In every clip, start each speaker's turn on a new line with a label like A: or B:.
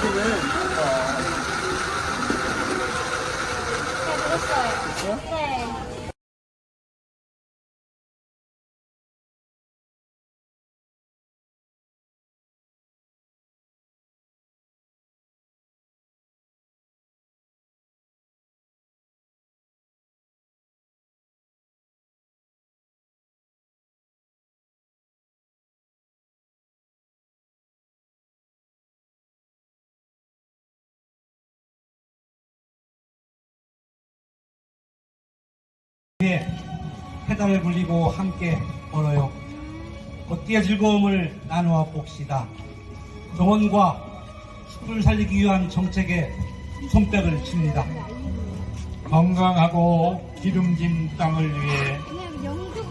A: 선생님.
B: 네, 그랬어요. 네.
C: 에 페달을 굴리고 함께 걸어요. 걷기의 즐거움을 나누어 봅시다. 정원과 숲을 살리기 위한 정책에 손뼉을 칩니다.
D: 건강하고 기름진 땅을 위해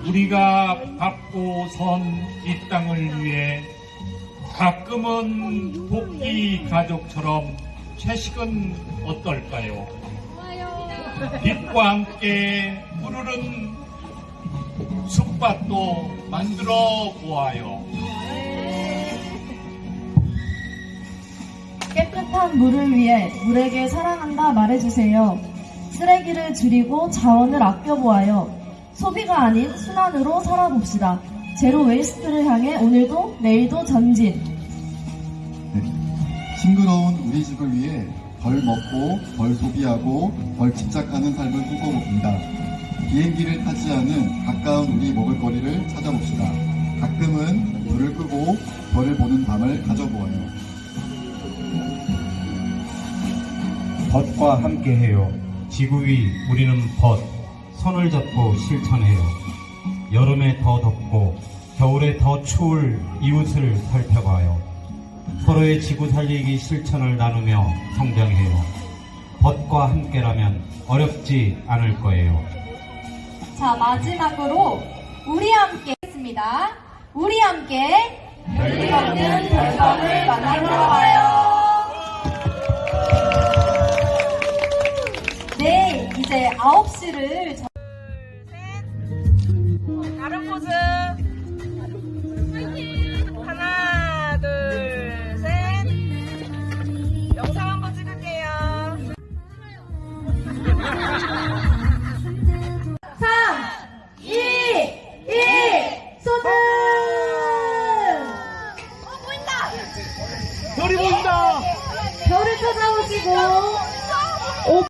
D: 우리가 밟고 선 이 땅을 위해 가끔은 복귀 가족처럼 채식은 어떨까요? 빛과 함께 푸르른 숲밭도 만들어 보아요.
E: 깨끗한 물을 위해 물에게 사랑한다 말해주세요. 쓰레기를 줄이고 자원을 아껴보아요. 소비가 아닌 순환으로 살아봅시다. 제로 웨이스트를 향해 오늘도 내일도 전진.
F: 네. 싱그러운 우리 집을 위해 덜 먹고 덜 소비하고 덜 집착하는 삶을 꿈꿔봅니다. 비행기를 타지 않은 가까운 우리 먹을거리를 찾아봅시다. 가끔은 불을 끄고 별을 보는 밤을 가져보아요.
G: 벗과 함께해요. 지구 위 우리는 벗. 손을 잡고 실천해요. 여름에 더 덥고 겨울에 더 추울 이웃을 살펴봐요. 서로의 지구 살리기 실천을 나누며 성장해요. 벗과 함께라면 어렵지 않을 거예요.
E: 자, 마지막으로 우리 함께 했습니다. 우리 함께 별일 없는 별밤을 만나러 가요. 네, 이제 9시를
H: 다른 포즈.
E: go